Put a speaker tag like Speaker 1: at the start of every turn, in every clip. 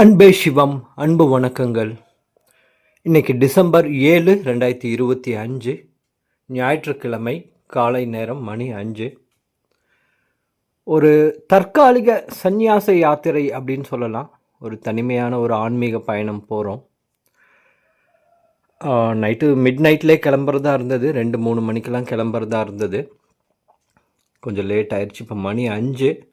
Speaker 1: அன்பே சிவம் அன்பு வணக்கங்கள். இன்னைக்கு டிசம்பர் ஏழு ரெண்டாயிரத்தி இருபத்தி அஞ்சு. ஞாயிற்றுக்கிழமை காலை நேரம் மணி அஞ்சு. ஒரு தற்காலிக சந்நியாச யாத்திரை அப்படின்னு சொல்லலாம். ஒரு தனிமையான ஒரு ஆன்மீக பயணம் போகிறோம் நைட்டு மிட் நைட்லேயே கிளம்புறதா இருந்தது. ரெண்டு மூணு மணிக்கெல்லாம் கிளம்புறதா இருந்தது. கொஞ்சம் லேட் ஆயிடுச்சு இப்போ மணி அஞ்சு.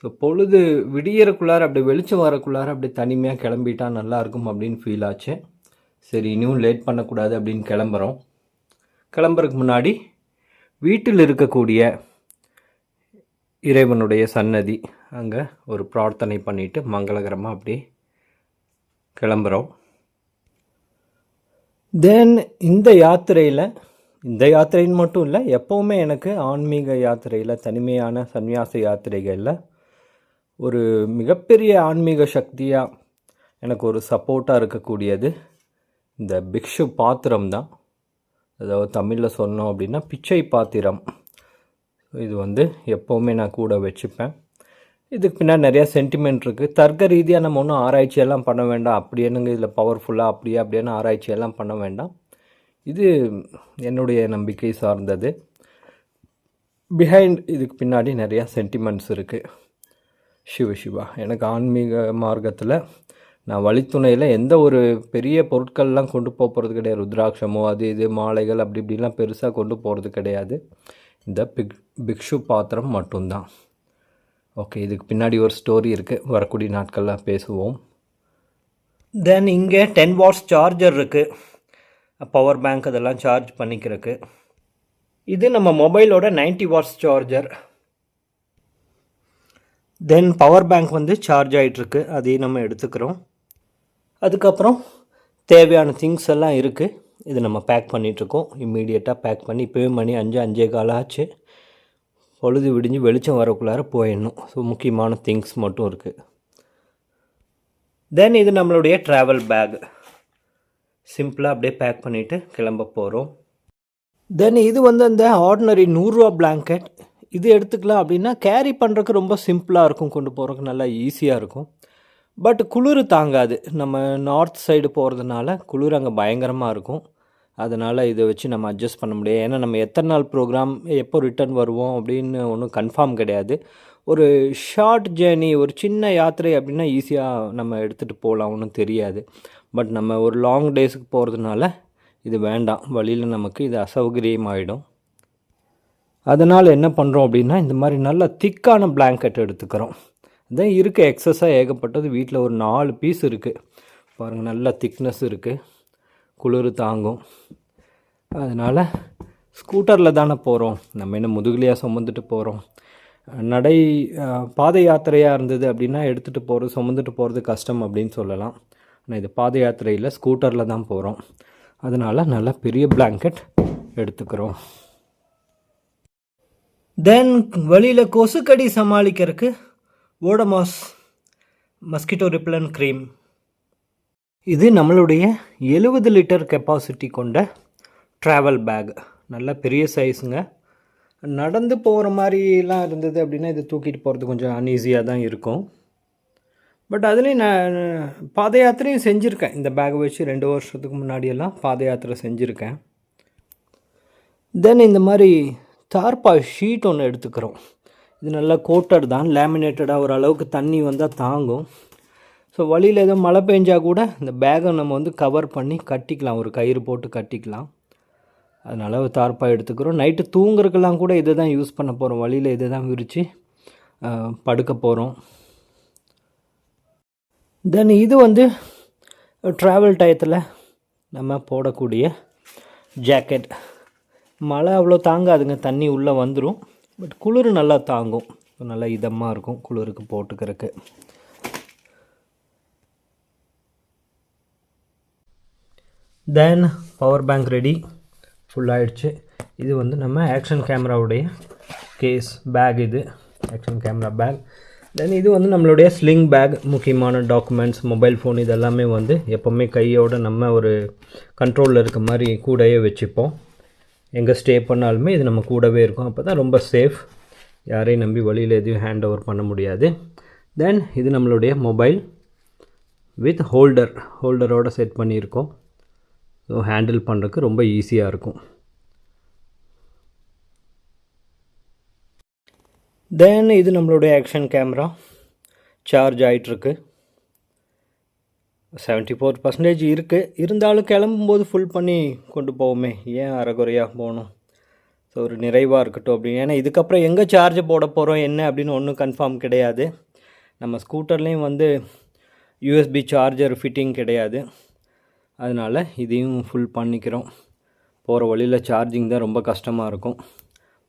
Speaker 1: ஸோ பொழுது விடியறக்குள்ளார அப்படி வெளிச்சம் வரக்குள்ளார அப்படி தனிமையாக கிளம்பிட்டா நல்லாயிருக்கும் அப்படின்னு ஃபீல் ஆச்சு. சரி இன்னும் லேட் பண்ணக்கூடாது அப்படின்னு கிளம்புறோம். கிளம்புறதுக்கு முன்னாடி வீட்டில் இருக்கக்கூடிய இறைவனுடைய சன்னதி அங்கே ஒரு பிரார்த்தனை பண்ணிட்டு மங்களகரமாக அப்படி கிளம்புறோம். தென் இந்த யாத்திரையில் இந்த யாத்திரைன்னு மட்டும் இல்லை எப்போவுமே எனக்கு ஆன்மீக யாத்திரையில் தனிமையான சன்னியாச யாத்திரைகளில் ஒரு மிகப்பெரிய ஆன்மீக சக்தியாக எனக்கு ஒரு சப்போர்ட்டாக இருக்கக்கூடியது இந்த பிக்ஷு பாத்திரம் தான். அதாவது தமிழில் சொன்னோம் அப்படின்னா பிச்சை பாத்திரம். இது வந்து எப்போவுமே நான் கூட வச்சுப்பேன். இதுக்கு பின்னாடி நிறையா சென்டிமெண்ட் இருக்குது தர்க்க ரீதியாக நம்ம ஒன்றும் ஆராய்ச்சியெல்லாம் பண்ண வேண்டாம். அப்படி என்னங்க இதில் பவர்ஃபுல்லாக அப்படியே அப்படியான ஆராய்ச்சியெல்லாம் பண்ண வேண்டாம். இது என்னுடைய நம்பிக்கை சார்ந்தது. பிஹைண்ட் இதுக்கு பின்னாடி நிறையா சென்டிமெண்ட்ஸ் இருக்குது சிவ சிவா. எனக்கு ஆன்மீக மார்க்கத்தில் நான் வழித்துணையில் எந்த ஒரு பெரிய பொருட்கள்லாம் கொண்டு போக போகிறது கிடையாது. ருத்ராட்சமோ அது இது மாலைகள் அப்படி இப்படிலாம் பெருசாக கொண்டு போகிறது கிடையாது. இந்த பிக் பிக்ஷு பாத்திரம் மட்டும்தான். ஓகே இதுக்கு பின்னாடி ஒரு ஸ்டோரி இருக்குது வரக்கூடிய நாட்களில் பேசுவோம். தென் இங்கே டென் வாட்ஸ் சார்ஜர் இருக்குது பவர் பேங்க் அதெல்லாம் சார்ஜ் பண்ணிக்கிறதுக்கு. இது நம்ம மொபைலோட 90 watts charger then power bank வந்து சார்ஜ் ஆகிட்டுருக்கு அதையும் நம்ம எடுத்துக்கிறோம். அதுக்கப்புறம் தேவையான திங்ஸ் எல்லாம் இருக்குது இது நம்ம பேக் பண்ணிகிட்ருக்கோம் இம்மீடியட்டாக பேக் பண்ணி இப்போவே மணி அஞ்சு அஞ்சே காலாச்சு ஆச்சு. பொழுது விடிஞ்சு வெளிச்சம் வரக்குள்ளார போயிடணும். ஸோ முக்கியமான திங்ஸ் மட்டும் இருக்குது தென் இது நம்மளுடைய ட்ராவல் பேக் சிம்பிளாக அப்படியே பேக் பண்ணிவிட்டு கிளம்ப போகிறோம் தென் இது வந்து அந்த ஆர்டினரி நூறுரூவா பிளாங்கெட் இது எடுத்துக்கலாம் அப்படின்னா கேரி பண்ணுறதுக்கு ரொம்ப சிம்பிளாக இருக்கும் கொண்டு போகிறதுக்கு நல்லா ஈஸியாக இருக்கும். பட் குளிர் தாங்காது. நம்ம நார்த் சைடு போகிறதுனால குளிர் அங்கே பயங்கரமாக இருக்கும். அதனால் இதை வச்சு நம்ம அட்ஜஸ்ட் பண்ண முடியாது. ஏன்னா நம்ம எத்தனை நாள் ப்ரோக்ராம் எப்போ ரிட்டர்ன் வருவோம் அப்படின்னு ஒன்றும் கன்ஃபார்ம் கிடையாது. ஒரு ஷார்ட் ஜேர்னி ஒரு சின்ன யாத்திரை அப்படின்னா ஈஸியாக நம்ம எடுத்துகிட்டு போகலாம் ஒன்றும் தெரியாது. பட் நம்ம ஒரு லாங் டேஸுக்கு போகிறதுனால இது வேண்டாம். வழியில் நமக்கு இது அசௌகரியமாகிடும் அதனால் என்ன பண்ணுறோம் அப்படின்னா இந்த மாதிரி நல்ல திக்கான பிளாங்கெட் எடுத்துக்கிறோம். இதான் இருக்க எக்ஸஸாக ஏகப்பட்டது. வீட்டில் ஒரு நாலு பீஸ் இருக்குது பாருங்கள் நல்ல திக்னஸ் இருக்குது குளிர் தாங்கும். அதனால் ஸ்கூட்டரில் தானே போகிறோம் நம்ம என்ன முதுகலியாக சுமந்துட்டு போகிறோம் நடை பாத யாத்திரையாக இருந்தது அப்படின்னா எடுத்துகிட்டு போகிறது சுமந்துட்டு போகிறது கஷ்டம் அப்படின்னு சொல்லலாம். ஆனால் இது பாத யாத்திரையில் ஸ்கூட்டரில் தான் போகிறோம் அதனால் நல்லா பெரிய பிளாங்கெட் எடுத்துக்கிறோம். தென் வழியில் கொசுக்கடி சமாளிக்கிறதுக்கு ஓடமாஸ் மஸ்கிட்டோ ரிப்ளன் க்ரீம் இது நம்மளுடைய எழுபது லிட்டர் கெப்பாசிட்டி கொண்ட ட்ராவல் பேக் நல்ல பெரிய சைஸுங்க நடந்து போகிற மாதிரிலாம் இருந்தது அப்படின்னா இது தூக்கிட்டு போகிறது கொஞ்சம் அன்ஈஸியாக தான் இருக்கும். பட் அதுலேயும் நான் பாத யாத்திரையும் செஞ்சுருக்கேன். இந்த பேக்கை வச்சு ரெண்டு வருஷத்துக்கு முன்னாடியெல்லாம் பாத யாத்திரை செஞ்சுருக்கேன். தென் இந்த மாதிரி தார்பாய் ஷீட் ஒன்று எடுத்துக்கிறோம். இது நல்லா கோட்டட் தான் லேமினேட்டடாக ஓரளவுக்கு தண்ணி வந்தால் தாங்கும். ஸோ வழியில் ஏதோ மழை பெஞ்சால் கூட இந்த பேகை நம்ம வந்து கவர் பண்ணி கட்டிக்கலாம். ஒரு கயிறு போட்டு கட்டிக்கலாம். அதனால் தார்ப்பாக எடுத்துக்கிறோம். நைட்டு தூங்குறதுக்கெல்லாம் கூட இதை தான் யூஸ் பண்ண போகிறோம் வழியில் இதை தான் விரித்து படுக்க போகிறோம் தென் இது வந்து ட்ராவல் டயத்தில் நம்ம போடக்கூடிய ஜாக்கெட் மழை அவ்வளோ தாங்காதுங்க தண்ணி உள்ளே வந்துடும் பட் குளிர் நல்லா தாங்கும். நல்லா இதமாக இருக்கும் குளிருக்கு போட்டுக்கிறதுக்கு தென் பவர் பேங்க் ரெடி ஃபுல்லாகிடுச்சு இது வந்து நம்ம ஆக்ஷன் கேமராவுடைய கேஸ் பேக் இது. ஆக்ஷன் கேமரா பேக் தென் இது வந்து நம்மளுடைய ஸ்லிங் பேக் முக்கியமான டாக்குமெண்ட்ஸ் மொபைல் ஃபோன் இதெல்லாமே வந்து எப்போவுமே கையோடு நம்ம ஒரு கண்ட்ரோலில் இருக்க மாதிரி கூடயே வச்சுப்போம். எங்கே ஸ்டே பண்ணாலுமே இது நம்ம கூடவே இருக்கும். அப்போ தான் ரொம்ப சேஃப் யாரையும் நம்பி வழியில் எதையும் ஹேண்ட் ஓவர் பண்ண முடியாது. தென் இது நம்மளுடைய மொபைல் வித் ஹோல்டர் ஹோல்டரோடு செட் பண்ணியிருக்கோம். ஸோ ஹேண்டில் பண்ணுறதுக்கு ரொம்ப ஈஸியாக இருக்கும். தென் இது நம்மளுடைய ஆக்ஷன் கேமரா சார்ஜ் ஆகிட்டுருக்கு செவன்ட்டி ஃபோர் பர்சன்டேஜ் இருக்குது இருந்தாலும் கிளம்பும்போது ஃபுல் பண்ணி கொண்டு போவோமே. ஏன் அறகுறையாக போகணும்? ஸோ ஒரு நிறைவாக இருக்கட்டும் அப்படின்னு ஏன்னா இதுக்கப்புறம் எங்கே சார்ஜ் போட போகிறோம் என்ன அப்படின்னு ஒன்றும் கன்ஃபார்ம் கிடையாது. நம்ம ஸ்கூட்டர்லேயும் வந்து யூஎஸ்பி சார்ஜர் ஃபிட்டிங் கிடையாது. அதனால் இதையும் ஃபுல் பண்ணிக்கிறோம். போகிற வழியில் சார்ஜிங் தான் ரொம்ப கஷ்டமாக இருக்கும்.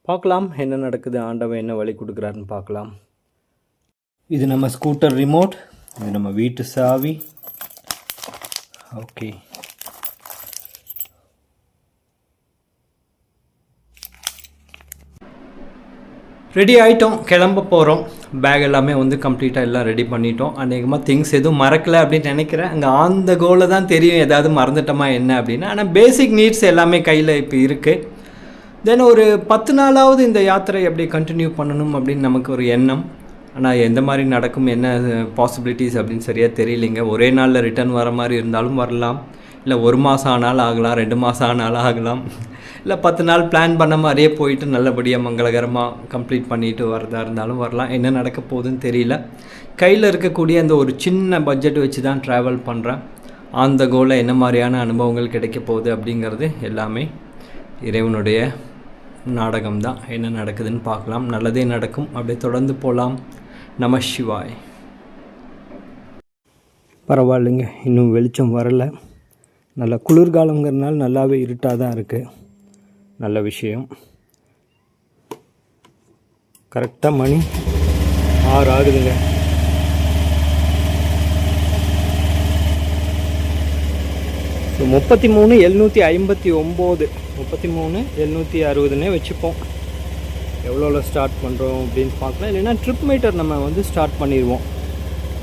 Speaker 1: பார்க்கலாம் என்ன நடக்குது ஆண்டவன் என்ன வழி கொடுக்குறாருன்னு பார்க்கலாம். இது நம்ம ஸ்கூட்டர் ரிமோட் இது நம்ம வீட்டு சாவி. ஓகே ரெடி ஆகிட்டோம் கிளம்ப போகிறோம் பேக் எல்லாமே வந்து கம்ப்ளீட்டாக எல்லாம் ரெடி பண்ணிட்டோம். அநேகமாக திங்ஸ் எதுவும் மறக்கலை அப்படின்னு நினைக்கிறேன். அங்கே ஆந்த கோலில் தான் தெரியும் ஏதாவது மறந்துட்டோமா என்ன அப்படின்னு. ஆனால் பேசிக் நீட்ஸ் எல்லாமே கையில் இப்போ இருக்குது தென் ஒரு பத்து நாளாவது இந்த யாத்திரை எப்படி கண்டினியூ பண்ணணும் அப்படின்னு நமக்கு ஒரு எண்ணம். ஆனால் எந்த மாதிரி நடக்கும் என்ன பாசிபிலிட்டிஸ் அப்படின்னு சரியாக தெரியலைங்க. ஒரே நாளில் ரிட்டர்ன் வர மாதிரி இருந்தாலும் வரலாம். இல்லை ஒரு மாதம் ஆனாலும் ஆகலாம் ரெண்டு மாதம் ஆனாலும் ஆகலாம். இல்லை பத்து நாள் பிளான் பண்ண மாதிரியே போயிட்டு நல்லபடியாக மங்களகரமாக கம்ப்ளீட் பண்ணிட்டு வரதா இருந்தாலும் வரலாம். என்ன நடக்க போகுதுன்னு தெரியல. கையில் இருக்கக்கூடிய அந்த ஒரு சின்ன பட்ஜெட் வச்சு தான் ட்ராவல் பண்ணுறேன் அந்த கோலில் என்ன மாதிரியான அனுபவங்கள் கிடைக்க போகுது அப்படிங்கிறது எல்லாமே இறைவனுடைய நாடகம் தான் என்ன நடக்குதுன்னு பார்க்கலாம். நல்லதே நடக்கும். அப்படியே தொடர்ந்து போகலாம் நம சிவாய். பரவாயில்லைங்க இன்னும் வெளிச்சம் வரலை. நல்ல குளிர்காலங்கிறதுனால நல்லாவே இருட்டாக தான் இருக்குது நல்ல விஷயம். கரெக்டாக மணி ஆறு ஆகுதுங்க. முப்பத்தி மூணு எழுநூற்றி ஐம்பத்தி ஒம்பது. முப்பத்தி மூணு எழுநூற்றி அறுபதுன்னே வச்சுப்போம். எவ்வளோவில் ஸ்டார்ட் பண்ணுறோம் அப்படின்னு பார்க்கலாம். இல்லைன்னா ட்ரிப் மீட்டர் நம்ம வந்து ஸ்டார்ட் பண்ணிடுவோம்.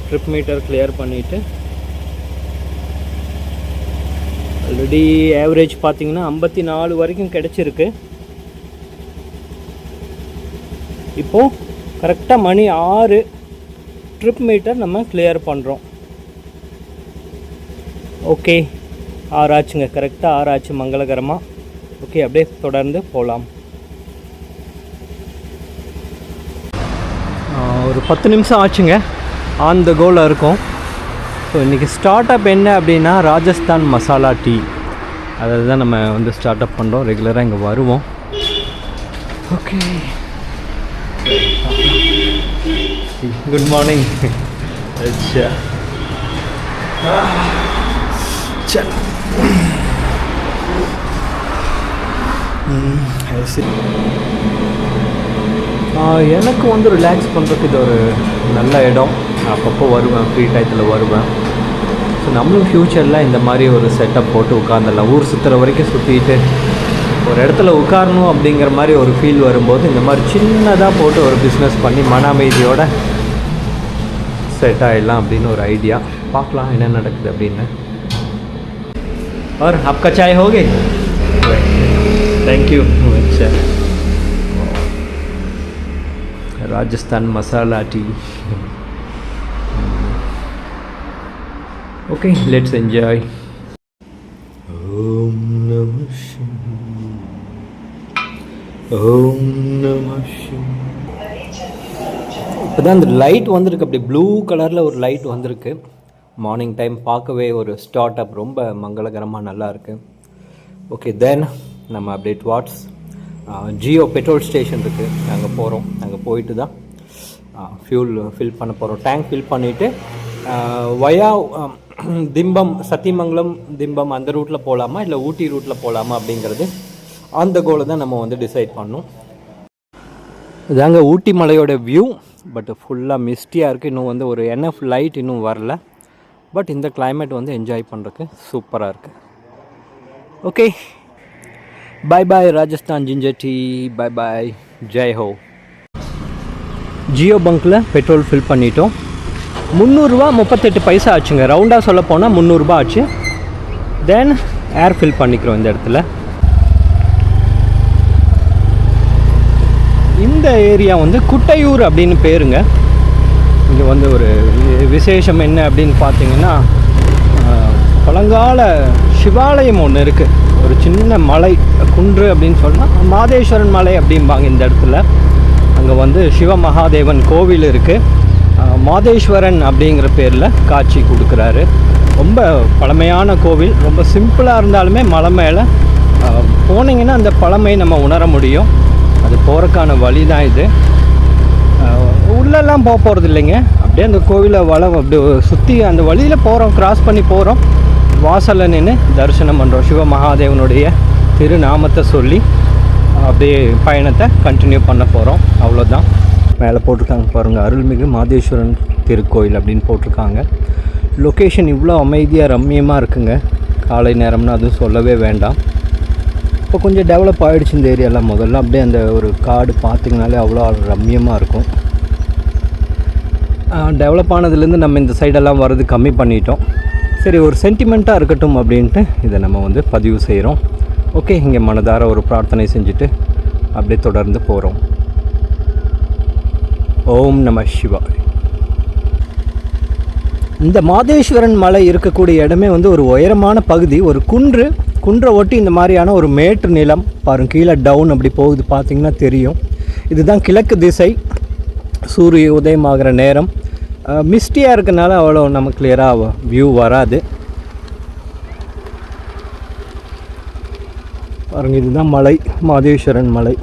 Speaker 1: ட்ரிப் மீட்டர் கிளியர் பண்ணிவிட்டு ஆல்ரெடி ஆவரேஜ் பார்த்தீங்கன்னா ஐம்பத்தி நாலு வரைக்கும் கிடச்சிருக்கு. இப்போது கரெக்டாக மணி ஆறு ட்ரிப் மீட்டர் நம்ம கிளியர் பண்ணுறோம் ஓகே ஆறாச்சுங்க கரெக்டாக ஆறாச்சு மங்களகரமாக ஓகே அப்படியே தொடர்ந்து போகலாம் ஒரு பத்து நிமிஷம் ஆச்சுங்க. ஆன் த கோலில் இருக்கும். ஸோ இன்றைக்கி ஸ்டார்ட் அப் என்ன அப்படின்னா ராஜஸ்தான் மசாலா டீ. அதில் தான் நம்ம வந்து ஸ்டார்ட் அப் பண்ணுறோம் ரெகுலராக இங்கே வருவோம். ஓகே குட் மார்னிங் அச்சா. சரி. எனக்கு வந்து ரிலாக்ஸ் பண்ணுறதுக்கு இது ஒரு நல்ல இடம் அப்பப்போ வருவேன் ஃப்ரீ டயத்தில் வருவேன் ஸோ நம்மளும் ஃப்யூச்சரில் இந்த மாதிரி ஒரு செட்டப் போட்டு உட்காந்துடலாம் ஊர் சுற்றுற வரைக்கும் சுற்றிட்டு ஒரு இடத்துல உட்காரணும் அப்படிங்கிற மாதிரி ஒரு ஃபீல் வரும்போது இந்த மாதிரி சின்னதாக போட்டு ஒரு பிஸ்னஸ் பண்ணி மன அமைதியோட செட் ஆகிடலாம் அப்படின்னு ஒரு ஐடியா பார்க்கலாம் என்ன நடக்குது அப்படின்னு और आपका चाय हो गई थैंक यू अच्छा Rajasthan masala tea okay let's enjoy ஓம் நம ஓம் நம இப்போதான் அந்த லைட் வந்திருக்கு அப்படி ப்ளூ கலரில் ஒரு லைட் வந்திருக்கு. மார்னிங் டைம் பார்க்கவே ஒரு ஸ்டார்ட் அப் ரொம்ப மங்களகரமாக நல்லாயிருக்கு ஓகே தென் நம்ம update what's Jio petrol station இருக்குது அங்கே போகிறோம் அங்கே போயிட்டு தான் ஃபியூல் ஃபில் பண்ண போகிறோம் டேங்க் ஃபில் பண்ணிவிட்டு வயா திம்பம் சத்தியமங்கலம் திம்பம் அந்த ரூட்டில் போகலாமா இல்லை ஊட்டி ரூட்டில் போகலாமா அப்படிங்கிறது அந்த கோலை தான் நம்ம வந்து டிசைட் பண்ணோம். இதாங்க ஊட்டி மலையோட வியூ பட் ஃபுல்லாக மிஸ்டியாக இருக்குது இன்னும் வந்து ஒரு என்எஃப் லைட் இன்னும் வரல. பட் இந்த கிளைமேட் வந்து என்ஜாய் பண்ணுறதுக்கு சூப்பராக இருக்குது okay bye bye Rajasthan ginger tea bye bye Jai ஹோ ஜியோ பங்க்கில் பெட்ரோல் ஃபில் பண்ணிட்டோம் முந்நூறுரூவா முப்பத்தெட்டு பைசா ஆச்சுங்க. ரவுண்டாக சொல்ல போனால் முந்நூறுரூபா ஆச்சு. தென் ஏர் ஃபில் பண்ணிக்கிறோம் இந்த இடத்துல. இந்த ஏரியா வந்து குட்டையூர் அப்படின்னு பேருங்க. இங்கே வந்து ஒரு விசேஷம் என்ன அப்படின்னு பார்த்தீங்கன்னா பழங்கால சிவாலயம் ஒன்று இருக்குது ஒரு சின்ன மலை குன்று அப்படின்னு சொன்னால் மாதேஸ்வரன் மலை அப்படிம்பாங்க இந்த இடத்துல. அங்கே வந்து சிவ மகாதேவன் கோவில் இருக்குது மாதேஸ்வரன் அப்படிங்கிற பேரில் காட்சி கொடுக்குறாரு. ரொம்ப பழமையான கோவில். ரொம்ப சிம்பிளாக இருந்தாலுமே மலை மேலே போனீங்கன்னா அந்த பழமை நம்ம உணர முடியும். அது போகிறக்கான வழி தான் இது உள்ளெல்லாம் போக போகிறது இல்லைங்க அப்படியே அந்த கோவிலை வளம் அப்படி சுற்றி அந்த வழியில் போகிறோம் க்ராஸ் பண்ணி போகிறோம் வாசலில் நின்று தரிசனம் பண்ணுறோம் சிவ மகாதேவனுடைய திருநாமத்தை சொல்லி அப்படியே பயணத்தை கண்டினியூ பண்ண போகிறோம் அவ்வளோதான் மேலே போட்டிருக்காங்க பாருங்கள் அருள்மிகு மாதேஸ்வரன் திருக்கோயில் அப்படின்னு போட்டிருக்காங்க. லொக்கேஷன் இவ்வளோ அமைதியாக ரம்மியமாக இருக்குங்க. காலை நேரம்னு அதுவும் சொல்லவே வேண்டாம். இப்போ கொஞ்சம் டெவலப் ஆகிடுச்சு இந்த ஏரியாலாம் முதல்ல அப்படியே அந்த ஒரு காடு பார்த்திங்கனாலே அவ்வளோ ரம்மியமாக இருக்கும். டெவலப் ஆனதுலேருந்து நம்ம இந்த சைடெல்லாம் வர்றது கம்மி பண்ணிட்டோம். சரி ஒரு சென்டிமெண்ட்டாக இருக்கட்டும் அப்படின்ட்டு இதை நம்ம வந்து பதிவு செய்கிறோம் ஓகே இங்கே மனதார ஒரு பிரார்த்தனை செஞ்சுட்டு அப்படியே தொடர்ந்து போகிறோம் ஓம் நம சிவாய். இந்த மாதேஸ்வரன் மலை இருக்கக்கூடிய இடமே வந்து ஒரு உயரமான பகுதி. ஒரு குன்று குன்றை ஒட்டி இந்த மாதிரியான ஒரு மேட்டு நிலம் பாருங்க கீழே டவுன் அப்படி போகுது பார்த்திங்கன்னா தெரியும். இதுதான் கிழக்கு திசை. சூரிய உதயமாகிற நேரம். மிஸ்டியாக இருக்கனால அவ்வளோ நமக்கு கிளியராக வியூ வராது. பாருங்க இதுதான் மலை மாதேஸ்வரன் மலை.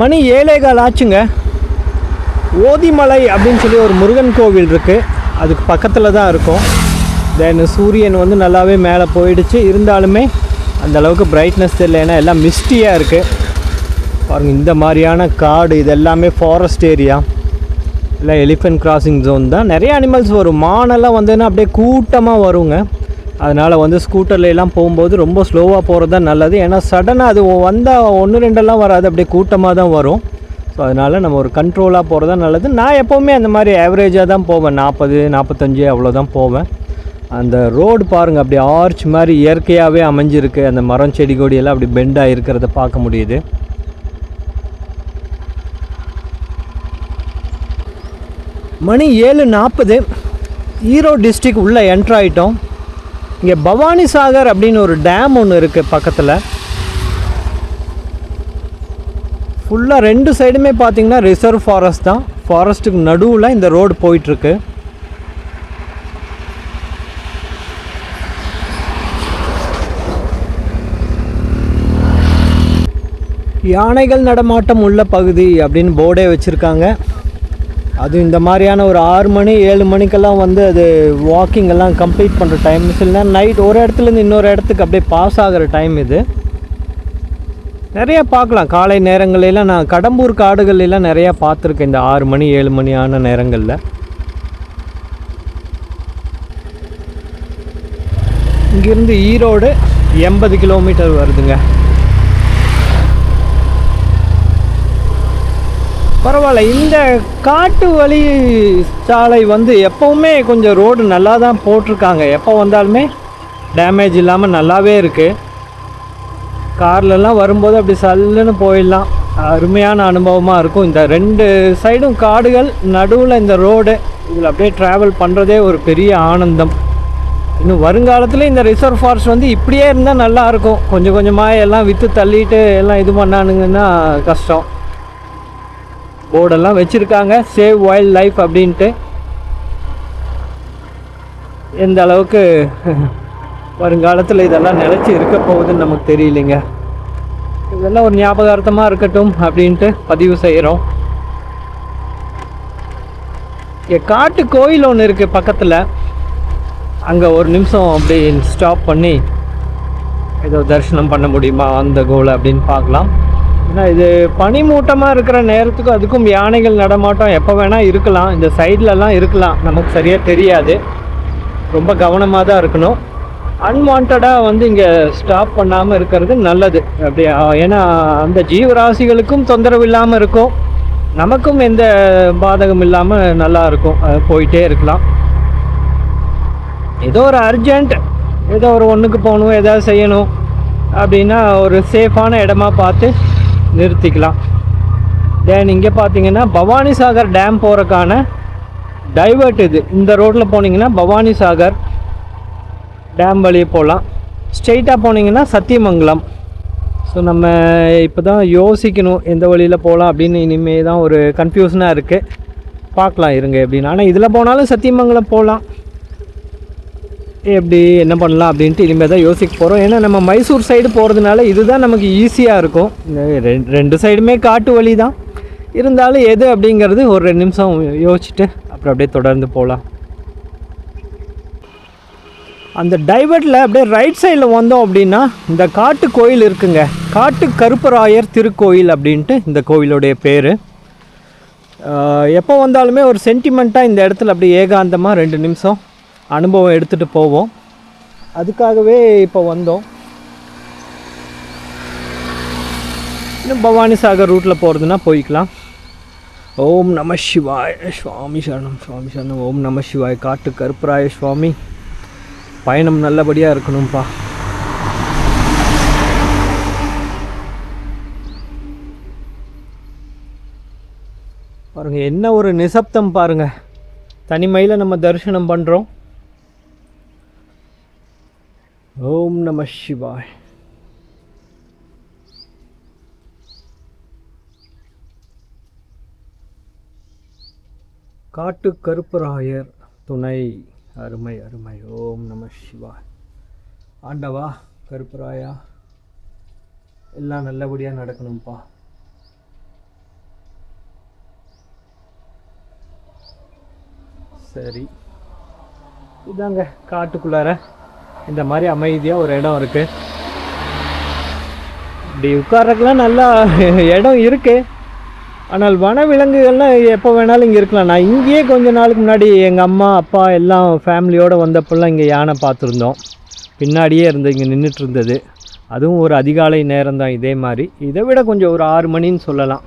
Speaker 1: மணி ஏழேகால் ஆச்சுங்க. ஓதிமலை அப்படின்னு சொல்லி ஒரு முருகன் கோவில் இருக்குது அதுக்கு பக்கத்தில் தான் இருக்கும். தென் சூரியன் வந்து நல்லாவே மேலே போயிடுச்சு. இருந்தாலுமே அந்த அளவுக்கு பிரைட்னஸ் தெரியல. ஏன்னா எல்லாம் மிஸ்டியாக இருக்குது பாருங்கள் இந்த மாதிரியான காடு இது எல்லாமே ஃபாரஸ்ட் ஏரியா இல்லை எலிஃபென்ட் கிராசிங் ஜோன் தான். நிறைய அனிமல்ஸ் வரும். மானெல்லாம் வந்ததுன்னா அப்படியே கூட்டமாக வருங்க. அதனால் வந்து ஸ்கூட்டர்ல எல்லாம் போகும்போது ரொம்ப ஸ்லோவாக போகிறது தான் நல்லது. ஏன்னா சடனாக அது வந்தால் ஒன்று ரெண்டெல்லாம் வராது. அப்படியே கூட்டமாக தான் வரும். ஸோ அதனால் நம்ம ஒரு கண்ட்ரோலாக போகிறது தான் நல்லது. நான் எப்போவுமே அந்த மாதிரி ஆவரேஜாக தான் போவேன். நாற்பது நாற்பத்தஞ்சு அவ்வளோதான் போவேன். அந்த ரோடு பாருங்கள் அப்படியே ஆர்ச் மாதிரி இயற்கையாகவே அமைஞ்சிருக்கு. அந்த மரம் செடி கொடியெல்லாம் அப்படி பெண்டாக இருக்கிறத பார்க்க முடியுது. மணி ஏழு நாற்பது ஈரோடு டிஸ்ட்ரிக் உள்ளே என்ட்ராயிட்டோம் இங்கே பவானி சாகர் அப்படின்னு ஒரு டேம் ஒன்று இருக்குது பக்கத்தில். ஃபுல்லாக ரெண்டு சைடுமே பார்த்தீங்கன்னா ரிசர்வ் ஃபாரஸ்ட் தான். ஃபாரஸ்ட்டுக்கு நடுவில் இந்த ரோடு போயிட்டுருக்கு. யானைகள் நடமாட்டம் உள்ள பகுதி அப்படின்னு போர்டே வச்சுருக்காங்க. அது இந்த மாதிரியான ஒரு ஆறு மணி ஏழு மணிக்கெல்லாம் வந்து அது வாக்கிங் எல்லாம் கம்ப்ளீட் பண்ணுற டைம் சில நைட் ஒரு இடத்துலேருந்து இன்னொரு இடத்துக்கு அப்படியே பாஸ் ஆகிற டைம் இது. நிறையா பார்க்கலாம். காலை நேரங்களிலாம் நான் கடம்பூர் காடுகள் நிறையா பார்த்துருக்கேன் இந்த ஆறு மணி ஏழு மணியான நேரங்களில். இங்கேருந்து ஈரோடு எண்பது கிலோமீட்டர் வருதுங்க. பரவாயில்ல. இந்த காட்டு வழி சாலை வந்து எப்போவுமே கொஞ்சம் ரோடு நல்லா தான் போட்டிருக்காங்க. எப்போ வந்தாலுமே டேமேஜ் இல்லாமல் நல்லாவே இருக்குது கார்லலாம் வரும்போது அப்படி சல்லுன்னு போயிடலாம். அருமையான அனுபவமாக இருக்கும். இந்த ரெண்டு சைடும் காடுகள் நடுவில் இந்த ரோடு இதில் அப்படியே ட்ராவல் பண்ணுறதே ஒரு பெரிய ஆனந்தம். இன்னும் வருங்காலத்தில் இந்த ரிசர்வ் ஃபாரஸ்ட் வந்து இப்படியே இருந்தால் நல்லாயிருக்கும் கொஞ்சம் கொஞ்சமாக எல்லாம் விற்று தள்ளிட்டு எல்லாம் இது பண்ணானுங்கன்னா கஷ்டம். போர்டெல்லாம் வச்சுருக்காங்க. சேவ் வைல்ட் லைஃப் அப்படின்ட்டு. எந்த அளவுக்கு வருங்காலத்தில் இதெல்லாம் நிலச்சி இருக்க போகுதுன்னு நமக்கு தெரியலைங்க. இதெல்லாம் ஒரு ஞாபகார்த்தமாக இருக்கட்டும் அப்படின்ட்டு பதிவு செய்கிறோம் காட்டு கோயில் ஒன்று இருக்குது பக்கத்தில். அங்கே ஒரு நிமிஷம் அப்படி ஸ்டாப் பண்ணி ஏதோ தரிசனம் பண்ண முடியுமா? அந்த கோலை அப்படின்னு பார்க்கலாம். ஏன்னா இது பனிமூட்டமாக இருக்கிற நேரத்துக்கும் அதுக்கும் யானைகள் நடமாட்டம் எப்போ வேணால் இருக்கலாம். இந்த சைட்லலாம் இருக்கலாம். நமக்கு சரியாக தெரியாது. ரொம்ப கவனமாக தான் இருக்கணும். அன்வான்டாக வந்து இங்கே ஸ்டாப் பண்ணாமல் இருக்கிறது நல்லது. அப்படி ஏன்னா அந்த ஜீவராசிகளுக்கும் தொந்தரவு இல்லாமல் இருக்கும். நமக்கும் எந்த பாதகம் இல்லாமல் நல்லா இருக்கும். போயிட்டே இருக்கலாம். ஏதோ ஒரு அர்ஜெண்ட் ஏதோ ஒரு ஒன்றுக்கு போகணும் ஏதாவது செய்யணும் அப்படின்னா ஒரு சேஃபான இடமா பார்த்து நிறுத்திக்கலாம். தென் இங்கே பார்த்தீங்கன்னா பவானி சாகர் டேம் போகிறக்கான டைவர்ட் இது. இந்த ரோட்டில் போனீங்கன்னா பவானி சாகர் டேம் வழியே போகலாம் ஸ்ட்ரெயிட்டாக போனீங்கன்னா சத்தியமங்கலம். ஸோ நம்ம இப்போ தான் யோசிக்கணும் எந்த வழியில் போகலாம் அப்படின்னு இனிமேல் தான் ஒரு கன்ஃபியூஷனாக இருக்குது பார்க்கலாம் இருங்க எப்படின்னு. ஆனால் இதில் போனாலும் சத்தியமங்கலம் போகலாம் எப்படி என்ன பண்ணலாம் அப்படின்ட்டு இனிமேல் தான் யோசிக்க போகிறோம் ஏன்னா நம்ம மைசூர் சைடு போகிறதுனால இதுதான் நமக்கு ஈஸியாக இருக்கும். இந்த ரெண்டு ரெண்டு சைடுமே காட்டு வழி தான். இருந்தாலும் எது அப்படிங்கிறது ஒரு ரெண்டு நிமிஷம் யோசிச்சுட்டு அப்புறம் அப்படியே தொடர்ந்து போகலாம். அந்த டைவர்ட்டில் அப்படியே ரைட் சைடில் வந்தோம் அப்படின்னா இந்த காட்டு கோயில் இருக்குங்க. காட்டு கருப்பராயர் திருக்கோயில் அப்படின்ட்டு இந்த கோயிலுடைய பேர். எப்போ வந்தாலுமே ஒரு சென்டிமெண்ட்டாக இந்த இடத்துல அப்படியே ஏகாந்தமாக ரெண்டு நிமிஷம் அனுபவம் எடுத்துகிட்டு போவோம். அதுக்காகவே இப்போ வந்தோம். இன்னும் பவானி சாகர் ரூட்டில் போகிறதுனா போய்க்கலாம். ஓம் நம சிவாய் சுவாமி சரணம். சுவாமி சரணம். ஓம் நம சிவாய். காட்டு கருப்பராய சுவாமி. பயணம் நல்லபடியாக இருக்கணும்ப்பா பாருங்கள் என்ன ஒரு நிசப்தம் பாருங்கள் தனிமையில் நம்ம தரிசனம் பண்ணுறோம் ஓம் நம சிவாய். காட்டு கருப்பராயர் துணை. அருமை அருமை. ஓம் நம சிவாய். ஆண்டவா கருப்பராயா எல்லாம் நல்லபடியாக நடக்கணும்ப்பா சரி. இதாங்க காட்டுக்குள்ளார. இந்த மாதிரி அமைதியாக ஒரு இடம் இருக்குது இப்படி உட்கார்றதுக்கெலாம் நல்லா இடம் இருக்குது ஆனால் வனவிலங்குகள்லாம் எப்போ வேணாலும் இங்கே இருக்கலாம். நான் இங்கேயே கொஞ்ச நாளுக்கு முன்னாடி எங்கள் அம்மா அப்பா எல்லாம் ஃபேமிலியோடு வந்தப்பெல்லாம் இங்கே யானை பார்த்துருந்தோம். பின்னாடியே இருந்து இங்கே நின்றுட்டு இருந்தது. அதுவும் ஒரு அதிகாலை நேரம் தான் இதே மாதிரி. இதை விட கொஞ்சம் ஒரு ஆறு மணின்னு சொல்லலாம்.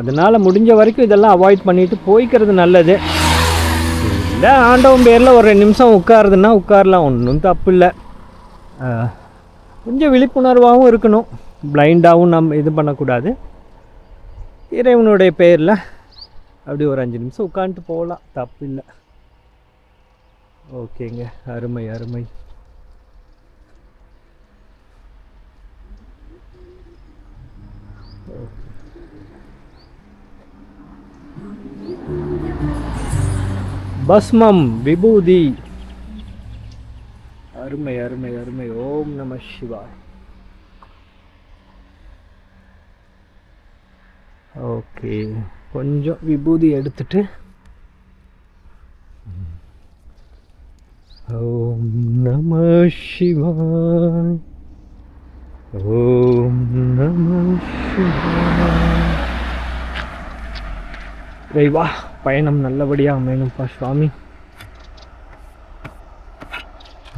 Speaker 1: அதனால் முடிஞ்ச வரைக்கும் இதெல்லாம் அவாய்ட் பண்ணிவிட்டு போய்க்கிறது நல்லது. இல்லை ஆண்டவன் பேரில் ஒரு ரெண்டு நிமிஷம் உட்காருதுன்னா உட்காரலாம் ஒன்றும் தப்பு இல்லை கொஞ்சம் விழிப்புணர்வாகவும் இருக்கணும். பிளைண்டாகவும் நம்ம இது பண்ணக்கூடாது. இறைவனுடைய பேரில் அப்படி ஒரு அஞ்சு நிமிஷம் உட்காந்துட்டு போகலாம் தப்பு இல்லை ஓகேங்க அருமை அருமை. பஸ்மம் விபூதி. அருமை அருமை அருமை. ஓம் நம சிவாய். ஓகே. கொஞ்சம் விபூதி எடுத்துட்டு. ஓம் நம சிவாய். ஓம் நம சிவாய். ரைவா. பயணம் நல்லபடியாக அமையணும்ப்பா சுவாமி.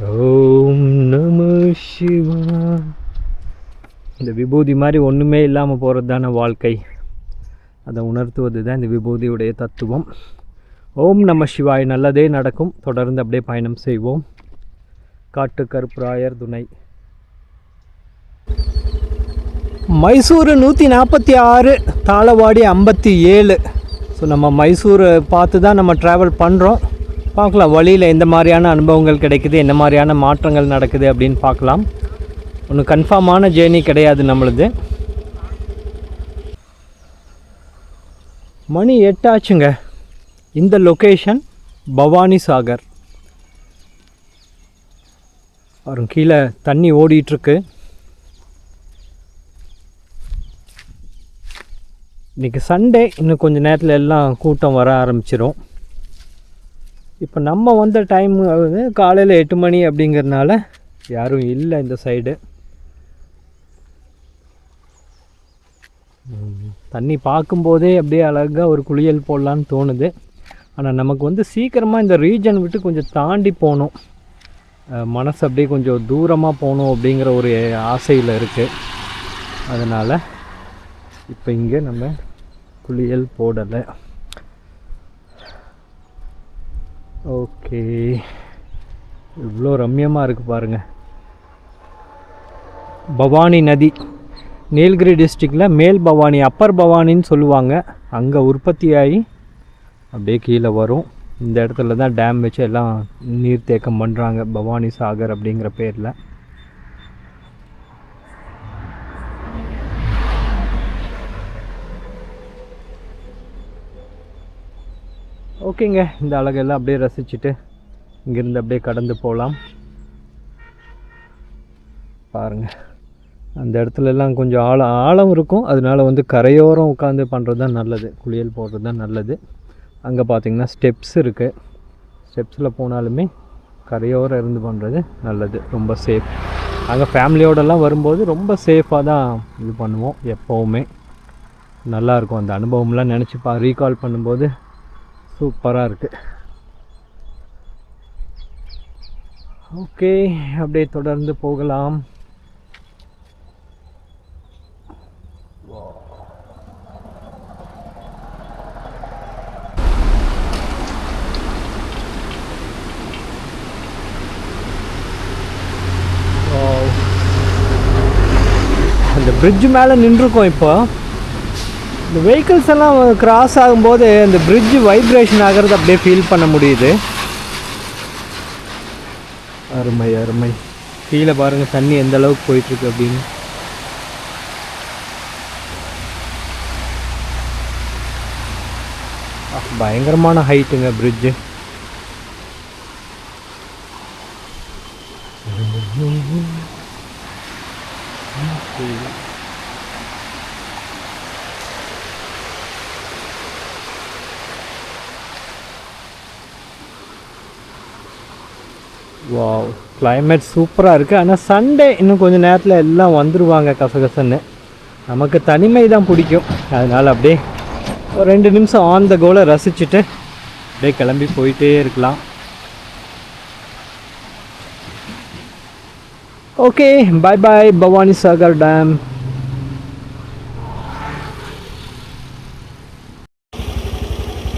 Speaker 1: ஓம் நம சிவா இந்த விபூதி மாதிரி ஒன்றுமே இல்லாமல் போகிறது தானே வாழ்க்கை. அதை உணர்த்துவது தான் இந்த விபூதியுடைய தத்துவம். ஓம் நம சிவாய். நல்லதே நடக்கும். தொடர்ந்து அப்படியே பயணம் செய்வோம். காட்டு கருப்புராயர் துணை. மைசூரு நூற்றி நாற்பத்தி ஆறு தாளவாடி ஐம்பத்தி ஏழு. ஸோ நம்ம மைசூர் பார்த்து தான் நம்ம ட்ராவல் பண்ணுறோம் பார்க்கலாம் வழியில் எந்த மாதிரியான அனுபவங்கள் கிடைக்குது என்ன மாதிரியான மாற்றங்கள் நடக்குது அப்படின்னு பார்க்கலாம். ஒன்றும் கன்ஃபார்மான ஜேர்னி கிடையாது நம்மளுது. மணி எட்டாச்சுங்க. இந்த லொக்கேஷன் பவானி சாகர். வரும் கீழே தண்ணி ஓடிட்டுருக்கு இன்றைக்கி சண்டே இன்னும் கொஞ்சம் நேரத்தில் எல்லாம் கூட்டம் வர ஆரம்பிச்சிடும் இப்போ நம்ம வந்த டைம் வந்து காலையில் எட்டு மணி அப்படிங்கிறதுனால யாரும் இல்லை இந்த சைடு தண்ணி பார்க்கும்போதே அப்படியே அழகாக ஒரு குளியல் போடலான்னு தோணுது. ஆனால் நமக்கு வந்து சீக்கிரமாக இந்த ரீஜன் விட்டு கொஞ்சம் தாண்டி போகணும். மனசு அப்படியே கொஞ்சம் தூரமாக போகணும் அப்படிங்கிற ஒரு ஆசையில் இருக்குது அதனால் இப்போ இங்கே நம்ம குளியல் போடலை. ஓகே இவ்வளோ ரம்யமாக இருக்குது பாருங்கள் பவானி நதி. நீலகிரி டிஸ்ட்ரிக்டில் மேல் பவானி அப்பர் பவானின்னு சொல்லுவாங்க. அங்கே உற்பத்தியாகி அப்படியே கீழே வரும். இந்த இடத்துல தான் டேம் வச்சு எல்லாம் நீர்த்தேக்கம் பண்ணுறாங்க பவானி சாகர் அப்படிங்கிற பேரில். ஓகேங்க இந்த அழகெல்லாம் அப்படியே ரசிச்சுட்டு இங்கேருந்து அப்படியே கடந்து போகலாம். பாருங்கள் அந்த இடத்துலலாம் கொஞ்சம் ஆழம் ஆழம் இருக்கும். அதனால வந்து கரையோரம் உட்காந்து பண்ணுறது தான் நல்லது. குளியல் போடுறது தான் நல்லது. அங்கே பார்த்திங்கன்னா ஸ்டெப்ஸ் இருக்குது ஸ்டெப்ஸில் போனாலுமே கரையோரம் இருந்து பண்ணுறது நல்லது. ரொம்ப சேஃப் அங்கே ஃபேமிலியோடலாம் வரும்போது ரொம்ப சேஃபாக தான் இது பண்ணுவோம் எப்போவுமே. நல்லாயிருக்கும் அந்த அனுபவம்லாம் நினச்சி பா ரீகால் பண்ணும்போது சூப்பராக இருக்குது ஓகே அப்படியே தொடர்ந்து போகலாம். Wow. அந்த bridge மேலே நின்றுருக்கோம் இப்போ. இந்த வெஹிக்கிள்ஸ் எல்லாம் கிராஸ் ஆகும்போது அந்த பிரிட்ஜ் வைப்ரேஷன் ஆகிறது அப்படியே ஃபீல் பண்ண முடியுது. அருமை அருமை. கீழே பாருங்கள் தண்ணி எந்த அளவுக்கு போயிட்டுருக்கு அப்படின்னு. பயங்கரமான ஹைட்டுங்க பிரிட்ஜு கிளைமேட் சூப்பராக இருக்குது ஆனால் சண்டே இன்னும் கொஞ்சம் நேரத்தில் எல்லாம் வந்துடுவாங்க கசகசன்னு. நமக்கு தனிமை தான் பிடிக்கும். அதனால் அப்படியே ஒரு ரெண்டு நிமிஷம் ஆன் த கோலை ரசிச்சுட்டு அப்படியே கிளம்பி போயிட்டே இருக்கலாம். Okay bye bye Bhavani Sagar dam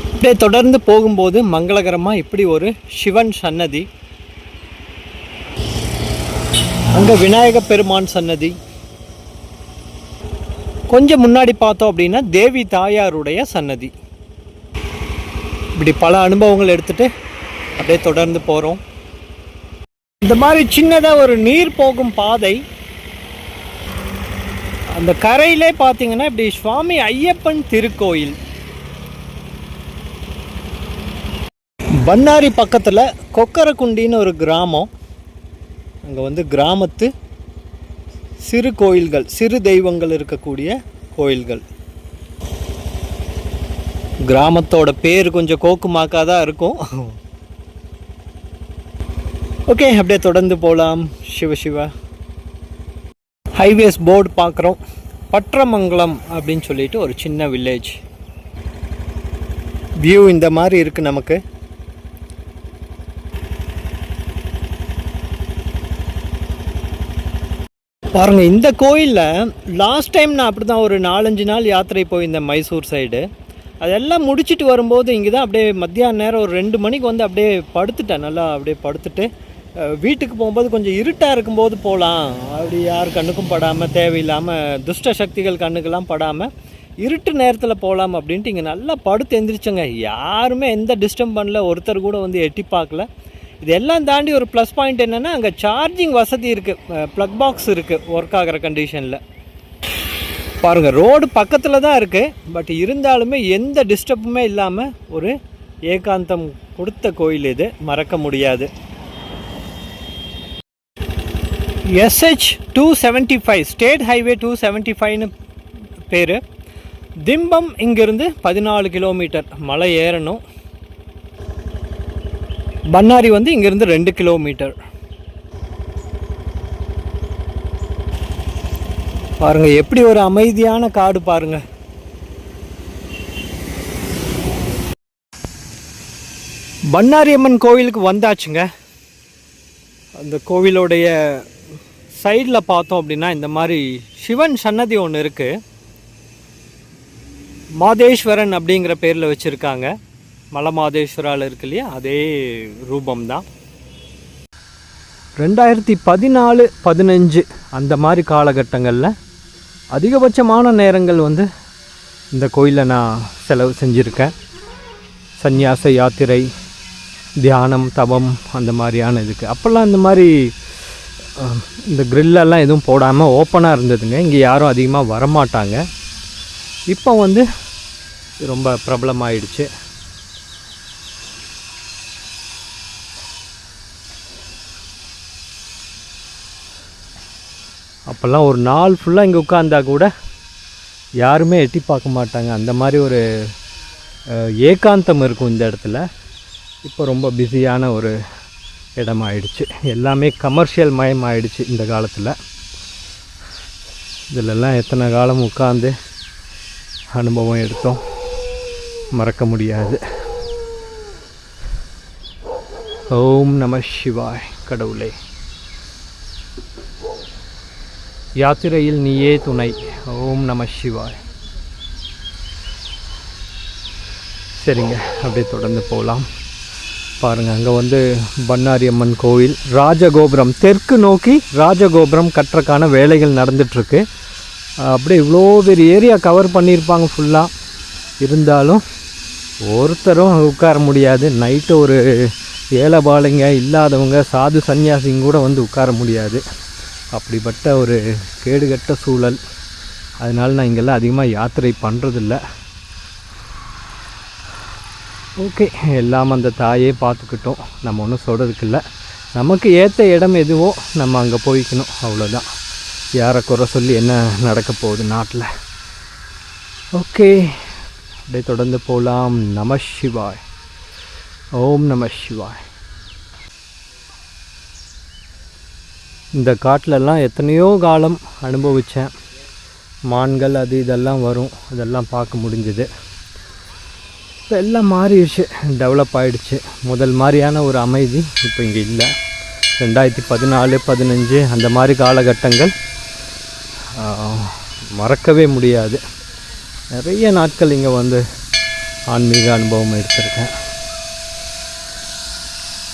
Speaker 1: அப்படியே தொடர்ந்து போகும்போது மங்களகரமாக இப்படி ஒரு சிவன் சன்னதி அங்கே விநாயக பெருமான் சன்னதி. கொஞ்சம் முன்னாடி பார்த்தோம் அப்படின்னா தேவி தாயாருடைய சன்னதி. இப்படி பல அனுபவங்கள் எடுத்துகிட்டு அப்படியே தொடர்ந்து போகிறோம் இந்த மாதிரி சின்னதாக ஒரு நீர் போகும் பாதை. அந்த கரையிலே பார்த்தீங்கன்னா இப்படி சுவாமி ஐயப்பன் திருக்கோயில். பண்ணாரி பக்கத்தில் கொக்கரக்குண்டின்னு ஒரு கிராமம். அங்கே வந்து கிராமத்து சிறு கோயில்கள் சிறு தெய்வங்கள் இருக்கக்கூடிய கோயில்கள். கிராமத்தோட பேர் கொஞ்சம் கோக்குமாக்கா தான் இருக்கும். ஓகே அப்படியே தொடர்ந்து போகலாம் சிவ சிவா. ஹைவேஸ் போர்டு பார்க்குறோம் பற்றமங்கலம் அப்படின்னு சொல்லிட்டு ஒரு சின்ன வில்லேஜ் வியூ இந்த மாதிரி இருக்குது நமக்கு. பாருங்கள் இந்த கோயிலில் லாஸ்ட் டைம் நான் அப்படி தான் ஒரு நாலஞ்சு நாள் யாத்திரை போயிருந்தேன் மைசூர் சைடு அதெல்லாம் முடிச்சுட்டு வரும்போது இங்கே தான் அப்படியே மத்தியான நேரம் ஒரு ரெண்டு மணிக்கு வந்து அப்படியே படுத்துட்டேன். நல்லா அப்படியே படுத்துட்டு வீட்டுக்கு போகும்போது கொஞ்சம் இருட்டாக இருக்கும்போது போகலாம் அப்படி யார் கண்ணுக்கும் படாமல் தேவையில்லாமல் துஷ்ட சக்திகள் கண்ணுக்கெல்லாம் படாமல் இருட்டு நேரத்தில் போகலாம் அப்படின்ட்டு இங்கே நல்லா படுத்து எந்திரிச்சங்க. யாருமே எந்த டிஸ்டர்ப் பண்ணல. ஒருத்தர் கூட வந்து எட்டி பார்க்கல. இதெல்லாம் தாண்டி ஒரு ப்ளஸ் பாயிண்ட் என்னென்னா அங்கே சார்ஜிங் வசதி இருக்குது ப்ளக் பாக்ஸ் இருக்குது ஒர்க் ஆகிற கண்டிஷனில் பாருங்கள் ரோடு பக்கத்தில் தான் இருக்குது பட் இருந்தாலுமே எந்த டிஸ்டர்புமே இல்லாமல் ஒரு ஏகாந்தம் கொடுத்த கோயில் இது. மறக்க முடியாது. SH two seventy five state highway two seventy ஃபைவ்னு பேர். திம்பம் இங்கேருந்து பதினாலு கிலோமீட்டர் மலை ஏறணும். பண்ணாரி வந்து இங்கேருந்து ரெண்டு கிலோமீட்டர். பாருங்கள் எப்படி ஒரு அமைதியான காடு பாருங்கள் பண்ணாரி அம்மன் கோவிலுக்கு வந்தாச்சுங்க. அந்த கோவிலுடைய சைடில் பார்த்தோம் அப்படின்னா இந்த மாதிரி சிவன் சன்னதி ஒன்று இருக்குது மாதேஸ்வரன் அப்படிங்கிற பேரில் வச்சுருக்காங்க. மலமாதேஸ்வரால் இருக்கு இல்லையா? அதே ரூபம்தான். ரெண்டாயிரத்தி பதினாலு பதினஞ்சு அந்த மாதிரி காலகட்டங்களில் அதிகபட்சமான நேரங்கள் வந்து இந்த கோயிலில் நான் செலவு செஞ்சுருக்கேன். சந்நியாச யாத்திரை தியானம் தவம் அந்த மாதிரியான இதுக்கு. அப்போல்லாம் இந்த மாதிரி இந்த க்ரில்லெல்லாம் எதுவும் போடாமல் ஓப்பனாக இருந்ததுங்க. இங்கே யாரும் அதிகமாக வரமாட்டாங்க. இப்போ வந்து ரொம்ப பிரபலமாயிடுச்சு. அப்போல்லாம் ஒரு நாள் ஃபுல்லாக இங்கே உட்காந்தா கூட யாருமே எட்டி பார்க்க மாட்டாங்க. அந்த மாதிரி ஒரு ஏகாந்தம் இருக்கும் இந்த இடத்துல. இப்போ ரொம்ப பிஸியான ஒரு இடமாயிடுச்சு. எல்லாமே கமர்ஷியல் மயம் ஆயிடுச்சு இந்த காலத்தில். இதிலெல்லாம் எத்தனை காலம் உட்காந்து அனுபவம் எடுத்தோம் மறக்க முடியாது. ஓம் நம சிவாய் கடவுளே. யாத்திரையில் நீயே துணை. ஓம் நம சிவாய். சரிங்க அப்படியே தொடர்ந்து போகலாம். பாருங்கள் அங்கே வந்து பண்ணாரி அம்மன் கோவில். ராஜகோபுரம் தெற்கு நோக்கி ராஜகோபுரம் கட்டுறக்கான வேலைகள் நடந்துட்டுருக்கு. அப்படியே இவ்வளோ பெரிய ஏரியா கவர் பண்ணியிருப்பாங்க ஃபுல்லாக இருந்தாலும் ஒருத்தரும் உட்கார முடியாது. நைட்டு ஒரு ஏழை பாலைங்க இல்லாதவங்க சாது சன்னியாசிங்க கூட வந்து உட்கார முடியாது. அப்படிப்பட்ட ஒரு கேடுகட்ட சூழல். அதனால் நான் இங்கெல்லாம் அதிகமாக யாத்திரை பண்ணுறதில்ல ஓகே எல்லாம் அந்த தாயே பார்த்துக்கிட்டோம். நம்ம ஒன்றும் சொல்கிறதுக்கு இல்லை நமக்கு ஏற்ற இடம் எதுவோ நம்ம அங்கே போய்க்கணும். அவ்வளோதான் யாரை குறை சொல்லி என்ன நடக்க போகுது நாட்டில். ஓகே அப்படியே தொடர்ந்து போகலாம் நம சிவாய். ஓம் நம சிவாய். இந்த காட்டிலெல்லாம் எத்தனையோ காலம் அனுபவித்தேன் மான்கள் அது இதெல்லாம் வரும். அதெல்லாம் பார்க்க முடிஞ்சுது. இப்போ எல்லாம் மாறிடுச்சு. டெவலப் ஆகிடுச்சு முதல் மாதிரியான ஒரு அமைதி இப்போ இங்கே இல்லை. ரெண்டாயிரத்தி பதினாலு பதினஞ்சு அந்த மாதிரி காலகட்டங்கள் மறக்கவே முடியாது. நிறைய நாட்கள் இங்கே வந்து ஆன்மீக அனுபவம் எடுத்திருக்கேன்.